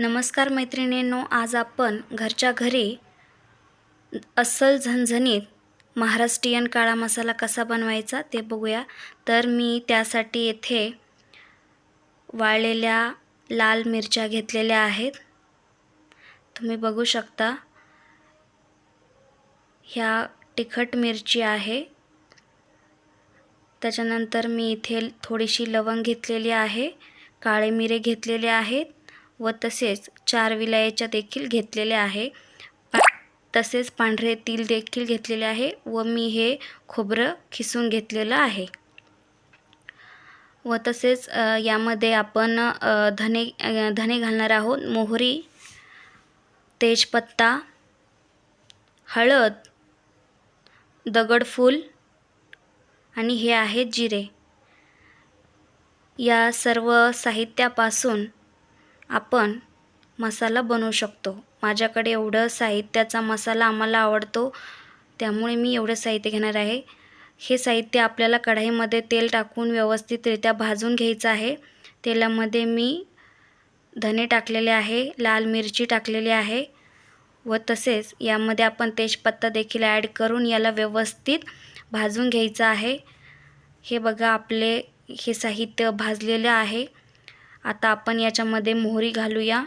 नमस्कार मैत्रिणींनो आज आपण घरच्या घरी अस्सल झणझणीत महाराष्ट्रीयन काळा मसाला कसा बनवायचा ते बघूया. तर मी त्यासाठी येथे वाळलेल्या लाल मिरच्या घेतलेल्या आहेत. तुम्ही बघू शकता ह्या तिखट मिरची आहे. त्याच्यानंतर मी इथे थोडीशी लवंग घेतलेली आहे काळे मिरे घेतलेले आहेत. व तसेच चार विलायच्या देखील घेतलेले आहे. तसेच पांढरे तील देखील घेतलेले आहे व मी हे खोबरं खिसून घेतलेलं आहे. व तसेच यामध्ये आपण धने धने घालणार आहोत. मोहरी तेजपत्ता हळद दगडफूल आणि हे आहे जिरे. या सर्व साहित्यापासून आपण मसाला बनवू शकतो. माझ्याकडे एवढं साहित्याचा मसाला आम्हाला आवडतो. त्यामुळे मी एवढं साहित्य घेणार आहे. हे साहित्य आपल्याला कढाईमध्ये तेल टाकून व्यवस्थितरित्या भाजून घ्यायचं आहे. तेलामध्ये मी धने टाकलेले आहे लाल मिरची टाकलेली आहे व तसेच यामध्ये आपण तेजपत्ता देखील ॲड करून याला व्यवस्थित भाजून घ्यायचं आहे. हे बघा आपले हे साहित्य भाजलेलं आहे. आता आपण याच्यामध्ये मोहरी घालूया.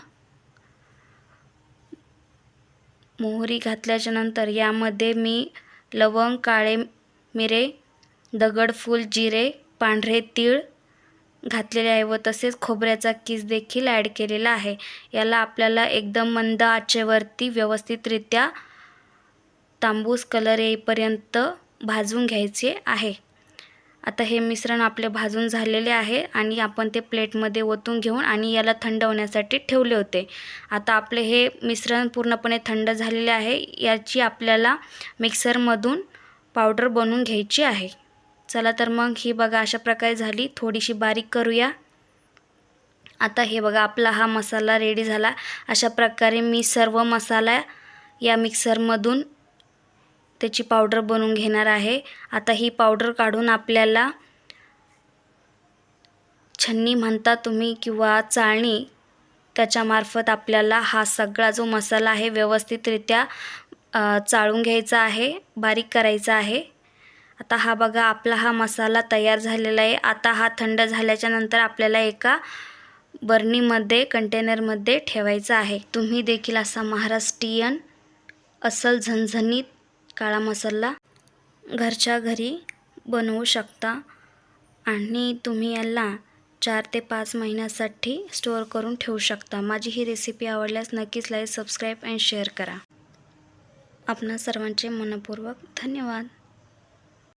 मोहरी घातल्याच्या नंतर यामध्ये मी लवंग काळे मिरे दगडफूल जिरे पांढरे तीळ घातलेले आहे व तसेच खोबऱ्याचा किस देखील ॲड केलेला आहे. याला आपल्याला एकदम मंद आचेवरती व्यवस्थितरित्या तांबूस कलर येईपर्यंत भाजून घ्यायचे आहे. आता हे मिश्रण आपले भाजून झालेले आहे आणि आपण ते प्लेटमध्ये ओतून घेऊन आणि याला थंड होण्यासाठी ठेवले होते. आता आपले हे मिश्रण पूर्णपणे थंड झालेले आहे. याची आपल्याला मिक्सरमधून पावडर बनवून घ्यायची आहे. चला तर मग ही बघा अशा प्रकारे झाली. थोडीशी बारीक करूया. आता हे बघा आपला हा मसाला रेडी झाला. अशा प्रकारे मी सर्व मसाला या मिक्सरमधून त्याची पावडर बनवून घेणार आहे. आता ही पावडर काढून आपल्याला छन्नी म्हणता तुम्ही किंवा चाळणी त्याच्यामार्फत आपल्याला हा सगळा जो मसाला आहे व्यवस्थितरित्या चाळून घ्यायचा आहे बारीक करायचा आहे. आता हा बघा आपला हा मसाला तयार झालेला आहे. आता हा थंड झाल्याच्यानंतर आपल्याला एका बर्नीमध्ये कंटेनरमध्ये ठेवायचा आहे. तुम्ही देखील असा महाराष्ट्रीयन असल झणझणीत काळा मसाला घरच्या घरी बनवू शकता आणि तुम्ही याला चार ते पाच महिन्यासाठी स्टोअर करून ठेवू शकता. माझी ही रेसिपी आवडल्यास नक्कीच लाईक सबस्क्राईब अँड शेअर करा. आपणा सर्वांचे मनपूर्वक धन्यवाद.